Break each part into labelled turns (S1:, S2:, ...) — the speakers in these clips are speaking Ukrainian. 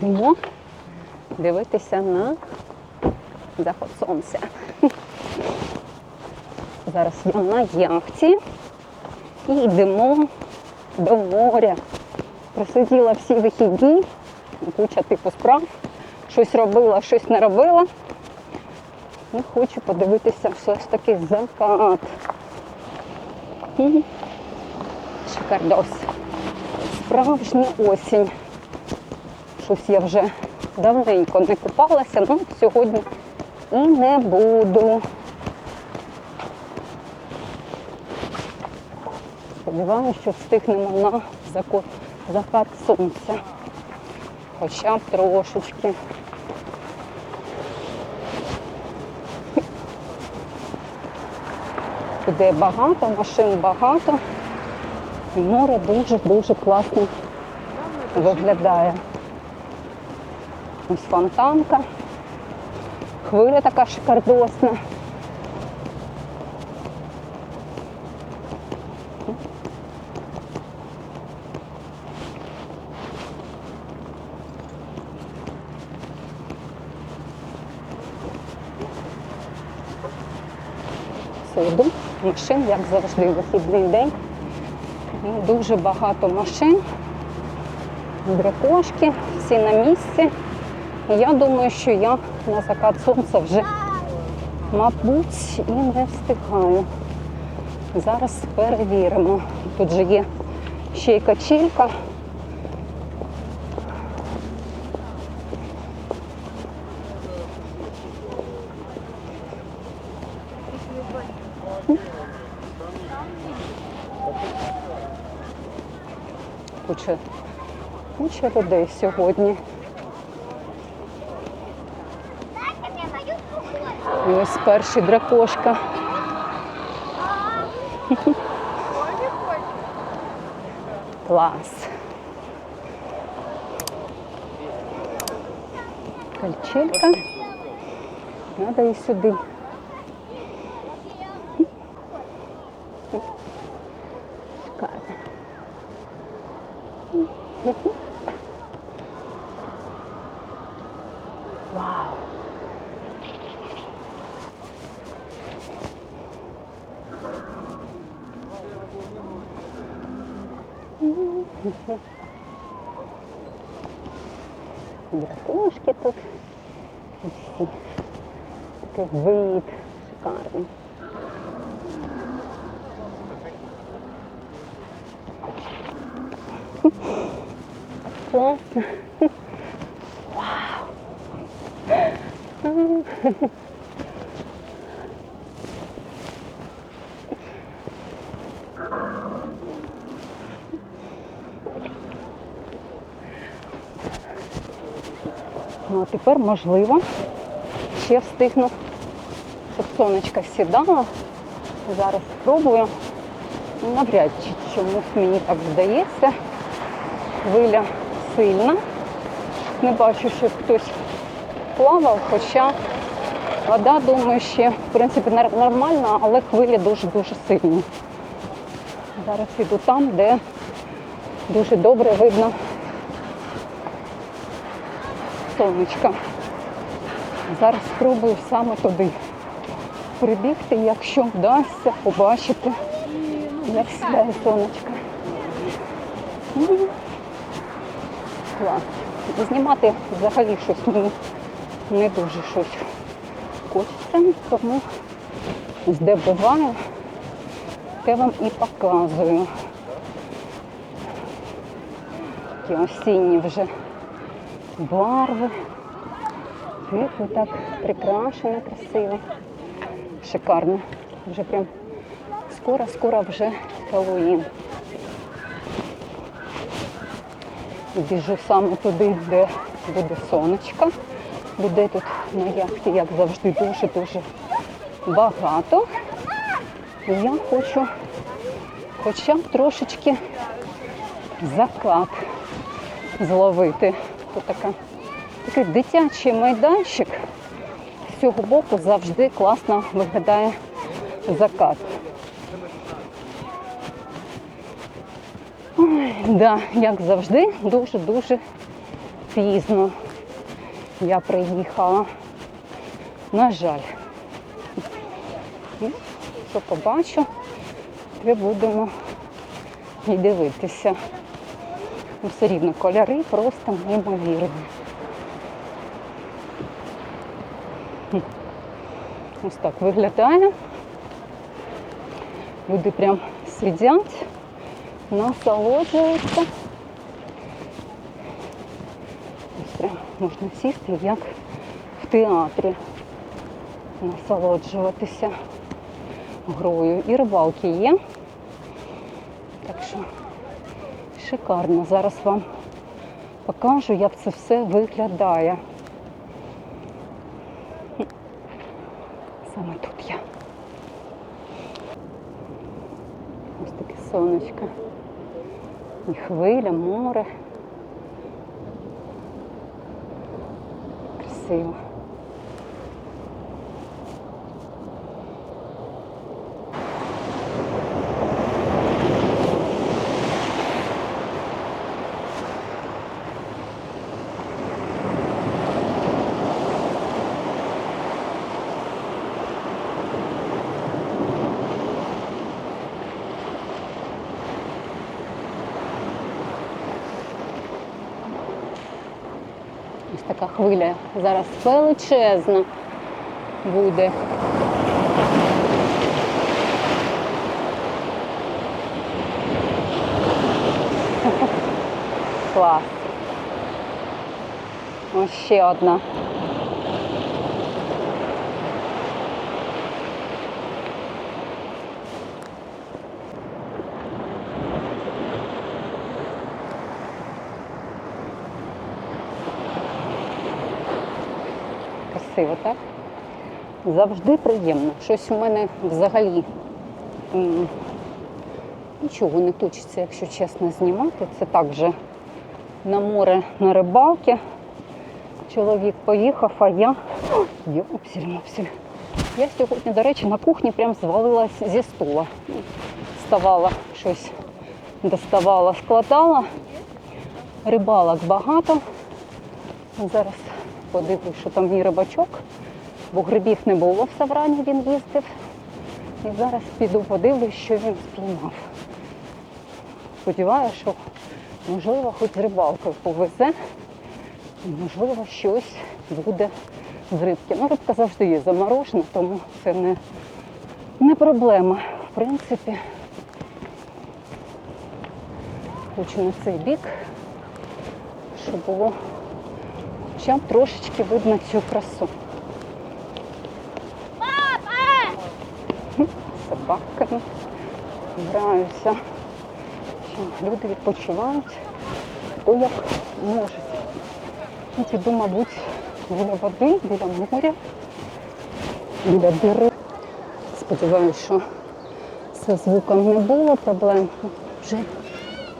S1: Йдемо дивитися на заход сонця. Зараз я на яхті і йдемо до моря. Просиділа всі вихідні, куча типу справ. Щось робила, щось не робила. І хочу подивитися все ж таки закат. Шикардос. Справжня осінь. Щось я вже давненько не купалася, ну сьогодні і не буду. Сподіваюся, що встигнемо на зако- закат сонця. Хоча б трошечки. Де багато, машин багато. І море дуже-дуже класно виглядає. Ось фонтанка. Хвиля така шикардосна. Суду. Машин, як завжди, вихідний день. Дуже багато машин. Дракошки, всі на місці. Я думаю, що я на закат сонця вже, мабуть, і не встигаю. Зараз перевіримо. Тут же є ще й качелька. Куча, куча людей сьогодні. І ось перший дракошка. Клас. Кальчелька. Надо і сюди. Шикарно. Вау. Дракошки тут. Всі. Такий вид шикарний. Класно. Ну, а тепер можливо ще встигну, щоб сонечко сідало. Зараз спробую. Ну, Навряд чи чомусь мені так здається. Хвиля сильна. Не бачу, щоб хтось плавав, хоча вода, думаю, ще в принципі нормальна, але хвилі дуже-дуже сильні. Зараз іду там, де дуже добре видно сонечка. Зараз спробую саме туди прибігти, якщо вдасться побачити, як сідає сонечко. Клас. Знімати взагалі щось мені не дуже щось хочеться, тому ось де буваю, те вам і показую. Такі осінні вже барви. Тепло так прикрашено, красиво. Шикарно. Вже прям скоро-скоро вже Хеллоуін. Біжу саме туди, де буде сонечко. Людей тут на яхті, як завжди, дуже-дуже багато. І я хочу хоча б трошечки закат зловити. Тут така, такий дитячий майданчик. З цього боку завжди класно виглядає закат. Ой, да, як завжди, дуже-дуже пізно я приїхала. На жаль. Ну, Що побачу, то будемо і дивитися. Ну, Все рівно кольори просто неймовірні. Ось так виглядає. Люди прям сидять, насолоджуються. Ось прям можна сісти, як в театрі, насолоджуватися грою. І рибалки є. Так що шикарно. Зараз вам покажу, як це все виглядає. Саме тут я. Ось таке сонечко. І хвиля, море. Красиво. Ось така хвиля зараз величезна буде. Клас. Ось ще одна. Красиво, так? Завжди приємно. Щось у мене взагалі нічого не точиться, якщо чесно, знімати. Це так же на море на рибалки. Чоловік поїхав, а я Йопсель, мопсель. Я сьогодні, до речі, на кухні прям звалилась зі стула. Ставала щось, доставала, складала. Рибалок багато. Зараз подивлюсь, що там мій рибачок, бо грибів не було в Саврані, він їздив. І зараз піду подивлюсь, що він спіймав. Сподіваюся, що можливо хоч з рибалкою повезе, можливо, щось буде з рибки. Ну, рибка завжди є заморожена, тому це не, не проблема. В принципі, хочу на цей бік, щоб було хоча б трошечки видно цю красу. Собаками граюся. Люди відпочивають, хто як може. Іду, мабуть, біля води, біля моря, біля дерев. Сподіваюся, що зі звуком не було проблем. Вже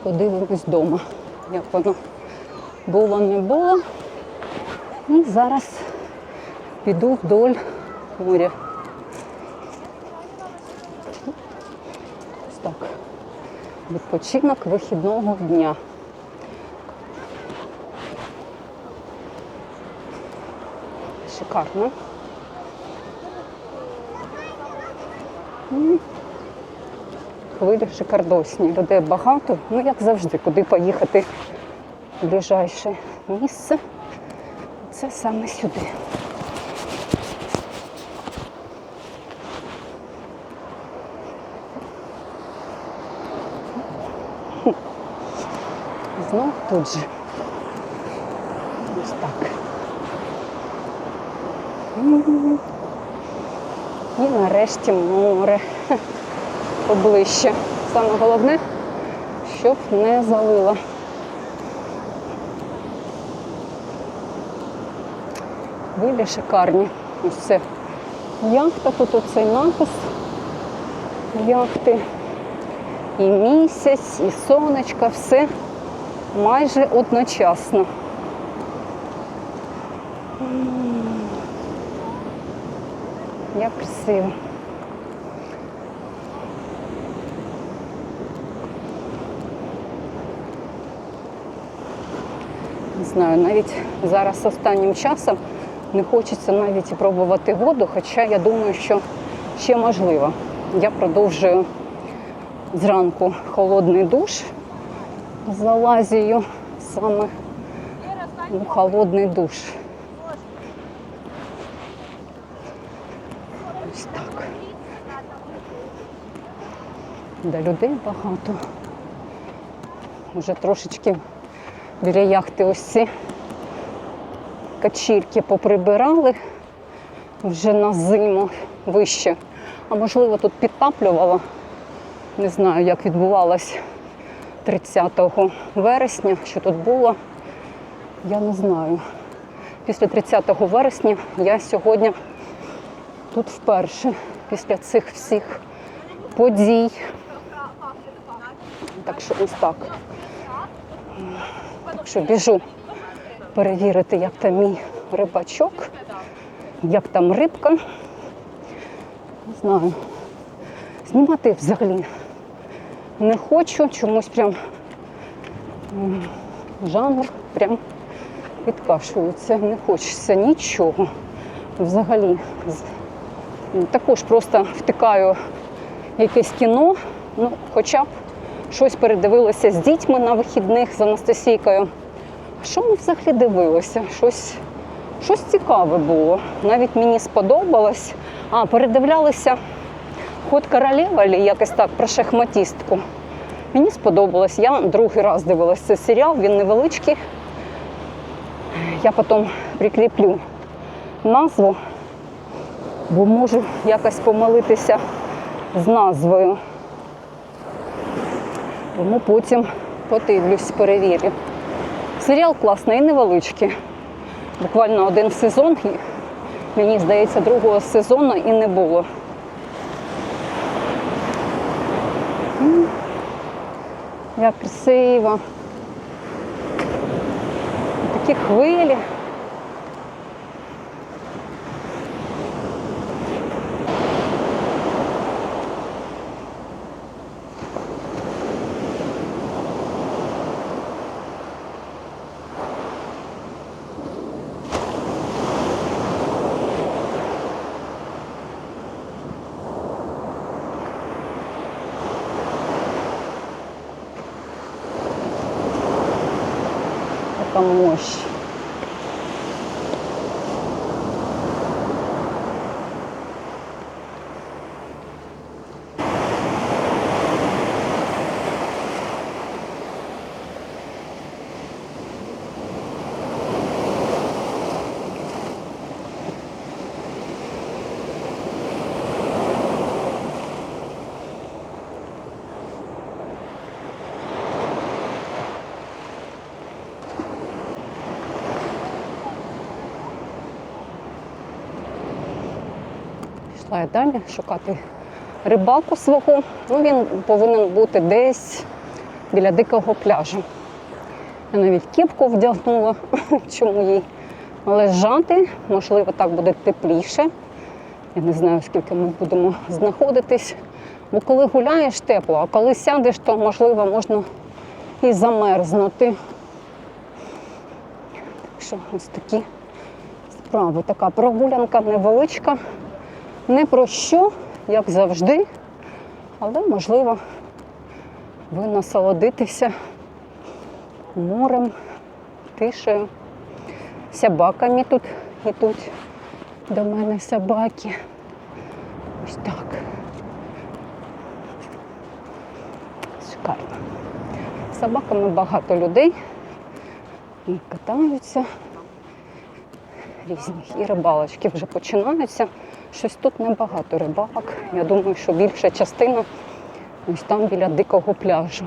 S1: подивимось вдома, як воно було, не було. І зараз піду вдоль моря. Ось так. Відпочинок вихідного дня. Шикарно. Хвилі шикардосні. Людей багато, ну як завжди, куди поїхати в ближайше місце. Це саме сюди. Знов тут же. Ось так. І нарешті море поближче. Саме головне, щоб не залило. Вилі шикарні. Ось це яхта, тут оцей напис яхти. І місяць, і сонечка, все майже одночасно. Як красиво. Не знаю, навіть зараз останнім часом не хочеться навіть пробувати воду, хоча я думаю, що ще можливо. Я продовжую зранку холодний душ залазію саме у холодний душ. Ось так. Да, людей багато. Вже трошечки біля яхти ось ці качірки поприбирали вже на зиму вище. А можливо тут підтаплювало. Не знаю, як відбувалось 30 вересня, що тут було. Я не знаю. Після 30 вересня я сьогодні тут вперше після цих всіх подій. Так що ось так. Так що біжу перевірити, як там мій рибачок, як там рибка. Не знаю. Знімати взагалі не хочу, чомусь прям жанр прям підкашується. Не хочеться нічого. Взагалі. Також просто втикаю в якесь кіно, ну, хоча б щось передивилася з дітьми на вихідних з Анастасійкою. Що ми взагалі дивилися? Щось, щось цікаве було. Навіть мені сподобалось. А, передивлялися Ход королева, чи якось так про шахматістку. Мені сподобалось. Я другий раз дивилася цей серіал, він невеличкий. Я потім прикріплю назву, бо можу якось помилитися з назвою. Тому потім подивлюсь, перевірю. Серіал класний і невеличкий. Буквально один сезон. Мені здається, другого сезону і не було. Як красиво. Такі хвилі. Така мощь. Пішла я далі шукати рибалку свого. Ну, він повинен бути десь біля дикого пляжу. Я навіть кепку вдягнула, чому їй лежати. Можливо, так буде тепліше. Я не знаю, скільки ми будемо знаходитись. Бо коли гуляєш тепло, а коли сядеш, то можливо можна і замерзнути. Так що ось такі справи. Така прогулянка невеличка. Не про що, як завжди, але можливо ви насолодитеся морем, тишею, собаками тут йдуть до мене собаки. Ось так. Шикарно. Собаками багато людей і катаються різних. І рибалочки вже починаються. Щось тут небагато рибалок. Я думаю, що більша частина ось там біля дикого пляжу.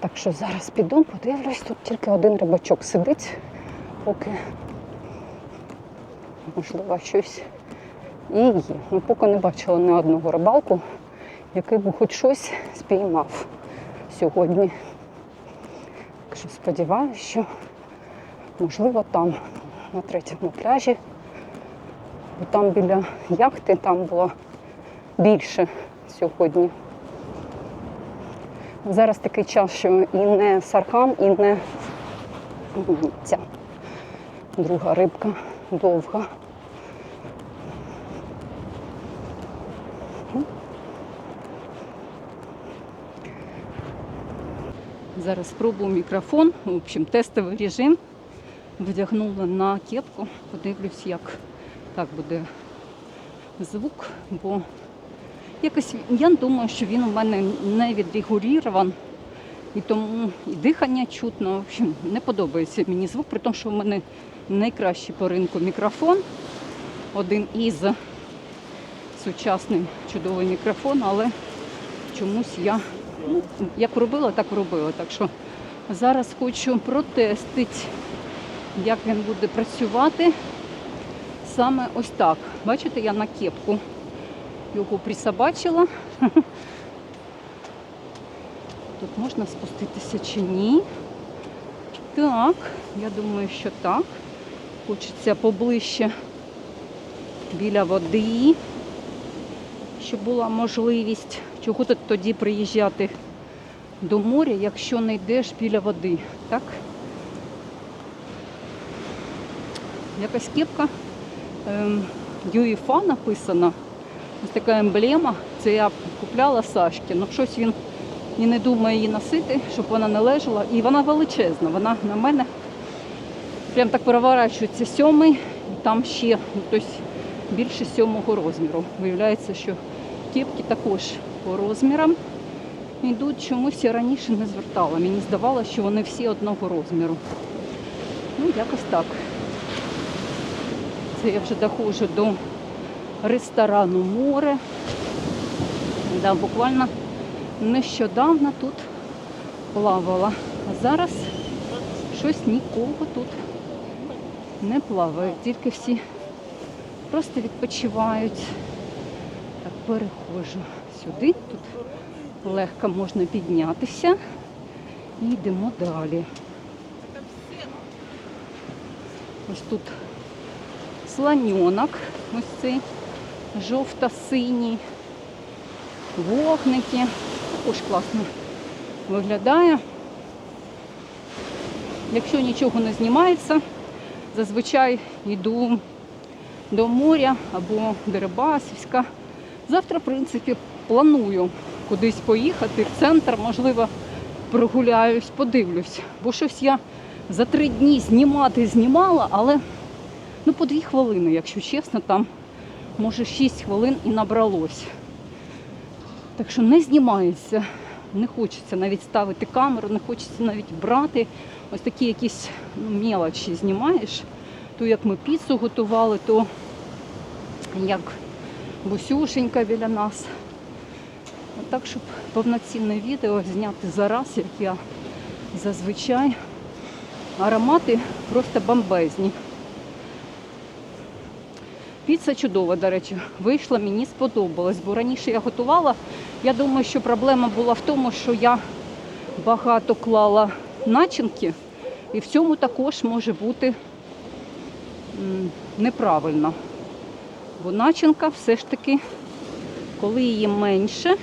S1: Так що зараз піду, подивлюсь, тут тільки один рибачок сидить, поки можливо щось і є. Ну, поки не бачила ні одного рибалку, який би хоч щось спіймав сьогодні. Так що сподіваюся, що можливо там, на третьому пляжі, бо там біля яхти там було більше сьогодні. Зараз такий час, що і не Сархан, і не Ця друга рибка довга. Зараз спробую мікрофон. В общем, тестовий режим. Вдягнула на кепку. Подивлюсь, як так буде звук, бо якось я думаю, що він у мене не відрегулірован. І тому і дихання чутно. В общем, не подобається мені звук, при тому, що в мене найкращий по ринку мікрофон. Один із сучасний чудовий мікрофон, але чомусь я ну, як робила, так робила. Так що зараз хочу протестити, як він буде працювати. Саме ось так. Бачите, я на кепку його присобачила. Тут можна спуститися чи ні? Так, я думаю, що так. Хочеться поближче біля води, щоб була можливість. Чого тут тоді приїжджати до моря, якщо не йдеш біля води, так? Якась кепка ЮЄФА написана. Ось така емблема. Це я купляла Сашки. Ну щось він і не думає її носити, щоб вона не лежала. І вона величезна. Вона на мене прям так переворачується сьомий, і там ще ну, тобто більше сьомого розміру. Виявляється, що кепки також по розмірам йдуть. Чомусь я раніше не звертала. Мені здавалося, що вони всі одного розміру. Ну, якось так. Це я вже доходжу до ресторану море. Да, буквально нещодавно тут плавала. А зараз щось нікого тут не плаває. Тільки всі просто відпочивають. Так, переходжу сюди. Тут легко можна піднятися. І йдемо далі. Ось тут слоненок, ось цей жовто-синій, вогники. Також класно виглядає. Якщо нічого не знімається, зазвичай йду до моря або Дерибасівська. Завтра, в принципі, планую кудись поїхати в центр, можливо, прогуляюсь, подивлюсь. Бо щось я за три дні знімати знімала, але ну, по дві хвилини, якщо чесно, там може 6 хвилин і набралось. Так що не знімається, не хочеться навіть ставити камеру, не хочеться навіть брати. Ось такі якісь ну, мелочі знімаєш. То як ми піцу готували, то як бусюшенька біля нас. Так, щоб повноцінне відео зняти зараз, як я зазвичай. Аромати просто бомбезні. Піца чудова, до речі, вийшла, мені сподобалось, бо раніше я готувала. Я думаю, що проблема була в тому, що я багато клала начинки, і в цьому також може бути неправильно. Бо начинка все ж таки, коли її менше,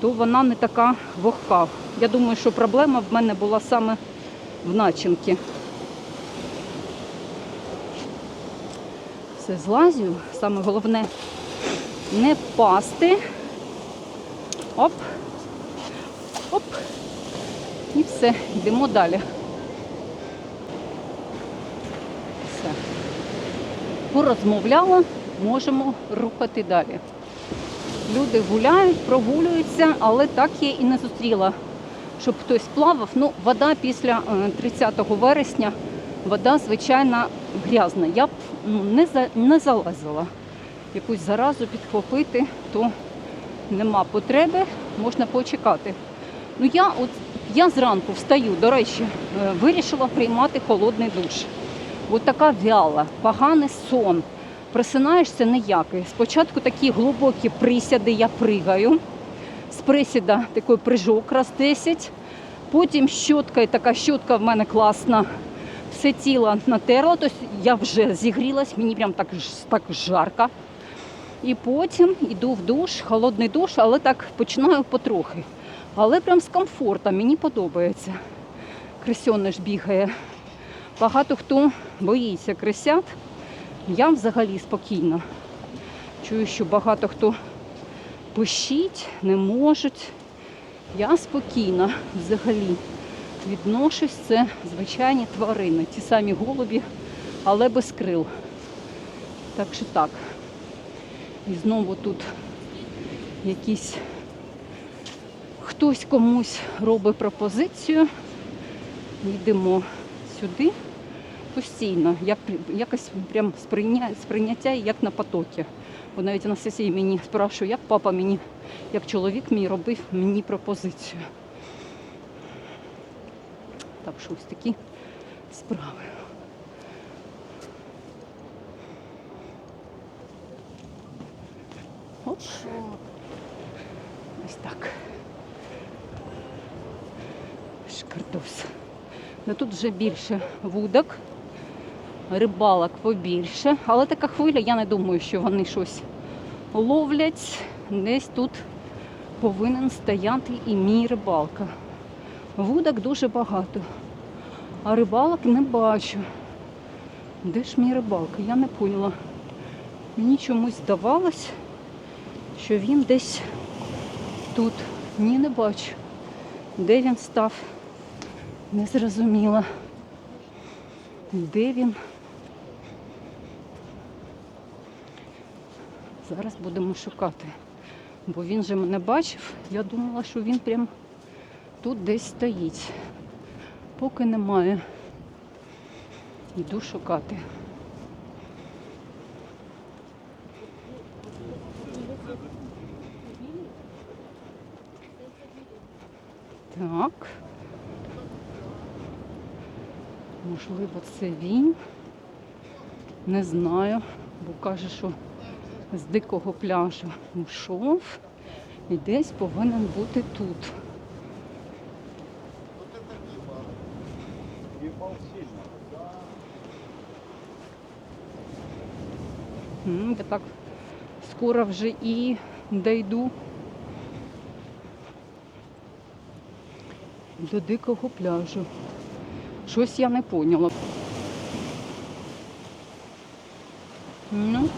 S1: то вона не така вогка. Я думаю, що проблема в мене була саме в начинці. Все злазю. Саме головне не впасти. Оп. Оп. І все, йдемо далі. Все. Порозмовляла, можемо рухати далі. Люди гуляють, прогулюються, але так я і не зустріла, щоб хтось плавав. Ну, вода після е, 30 вересня, вода, звичайно, грязна. Я б ну, не, за, не залазила. Якусь заразу підхопити, то нема потреби, можна почекати. Ну я от я зранку встаю, до речі, е, вирішила приймати холодний душ. От така вяла, поганий сон. Просинаєшся ніякий. Спочатку такі глибокі присяди, я пригаю. З присіда такий прыжок раз 10. Потім щотка, і така щотка в мене класна. Все тіло натерла, тобто я вже зігрілась, мені прям так, так жарко. І потім йду в душ, холодний душ, але так починаю потрохи. Але прям з комфортом, мені подобається. крисьониш бігає. Багато хто боїться крисят. Я взагалі спокійна. Чую, що багато хто пищить, не можуть. Я спокійна взагалі відношусь, це звичайні тварини, ті самі голубі, але без крил. Так що так. І знову тут якісь хтось комусь робить пропозицію. Йдемо сюди постійно, як, якось прям сприйня, сприйняття як на потокі. Бо навіть на сесії мені спрашує, як папа мені, як чоловік мій робив мені пропозицію. Так що ось такі справи. Оп. Ось так. Шкардос. Ну, тут вже більше вудок, рибалок побільше, але така хвиля, я не думаю, що вони щось ловлять. Десь тут повинен стояти і мій рибалка. Вудок дуже багато, а рибалок не бачу. Де ж мій рибалка? Я не поняла. Мені чомусь здавалось, що він десь тут. Ні, не бачу. Де він став? Не зрозуміла. Де він? Зараз будемо шукати. Бо він же мене бачив. Я думала, що він прям тут десь стоїть. Поки немає. Йду шукати. Так. Можливо, це він. Не знаю, бо каже, що з дикого пляжу йшов і десь повинен бути тут. Я так скоро вже і дійду до дикого пляжу. Щось я не поняла. Ну,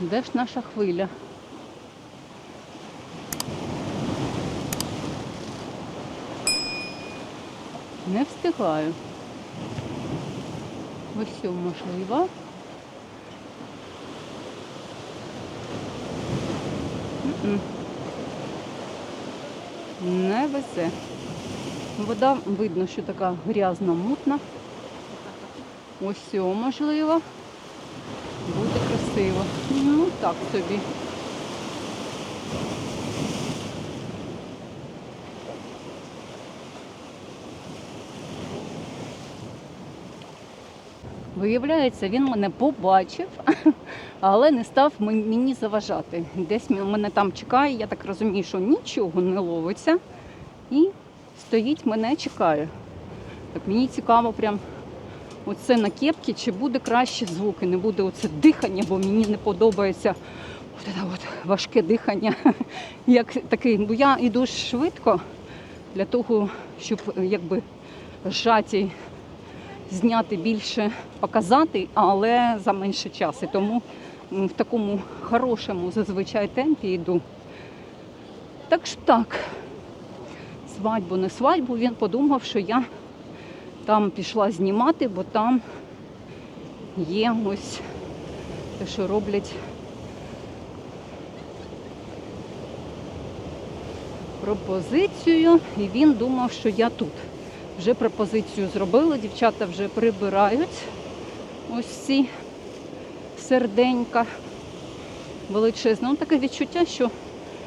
S1: де ж наша хвиля? Не встигаю. Ось можливо. Не везе. Вода видно, що така грязна, мутна. Ось можливо. Буде красиво. Ну так собі. Виявляється, він мене побачив, але не став мені заважати. Десь мене там чекає, я так розумію, що нічого не ловиться. І стоїть, мене чекає. Так мені цікаво, прям оце на кепці, чи буде краще звуки, не буде оце дихання, бо мені не подобається от це от важке дихання. Як такий, бо я йду швидко для того, щоб якби зжаті зняти більше, показати, але за менше часу. Тому в такому хорошому зазвичай темпі йду. Так що так, свадьбу, не свадьбу, він подумав, що я там пішла знімати, бо там є ось те, що роблять пропозицію, і він думав, що я тут. Вже пропозицію зробили, дівчата вже прибирають ось ці серденька величезне. Ну, таке відчуття, що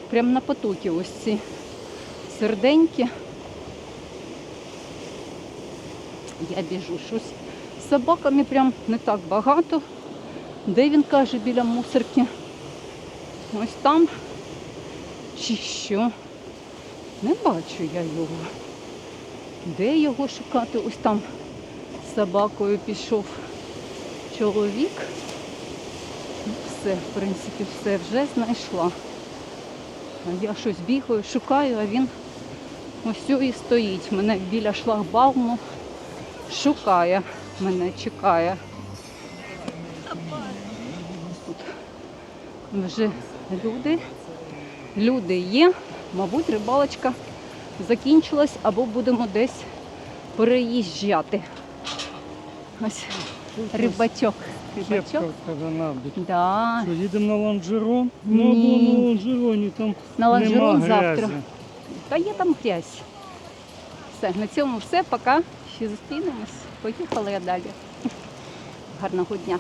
S1: прямо на потокі ось ці серденьки. Я біжу щось. З собаками прям не так багато. Де він каже, біля мусорки? Ось там. Чи що? Не бачу я його. Де його шукати? Ось там з собакою пішов чоловік. Ну, все, в принципі, все вже знайшла. Я щось бігаю, шукаю, а він Ось і стоїть. Мене біля шлагбауму шукає, мене чекає. Тут вже люди. Люди є. Мабуть, рибалочка закінчилась або будемо десь переїжджати. Ось рибачок. Рибачок. Да.
S2: Що, їдемо на лонжерон? Ну,
S1: Ні.
S2: або на лонжероні, там
S1: На лонжерон
S2: нема
S1: завтра.
S2: грязі.
S1: Та є там грязь. Все, на цьому все. Пока. Ще зустрінемось. Поїхали я далі. Гарного дня.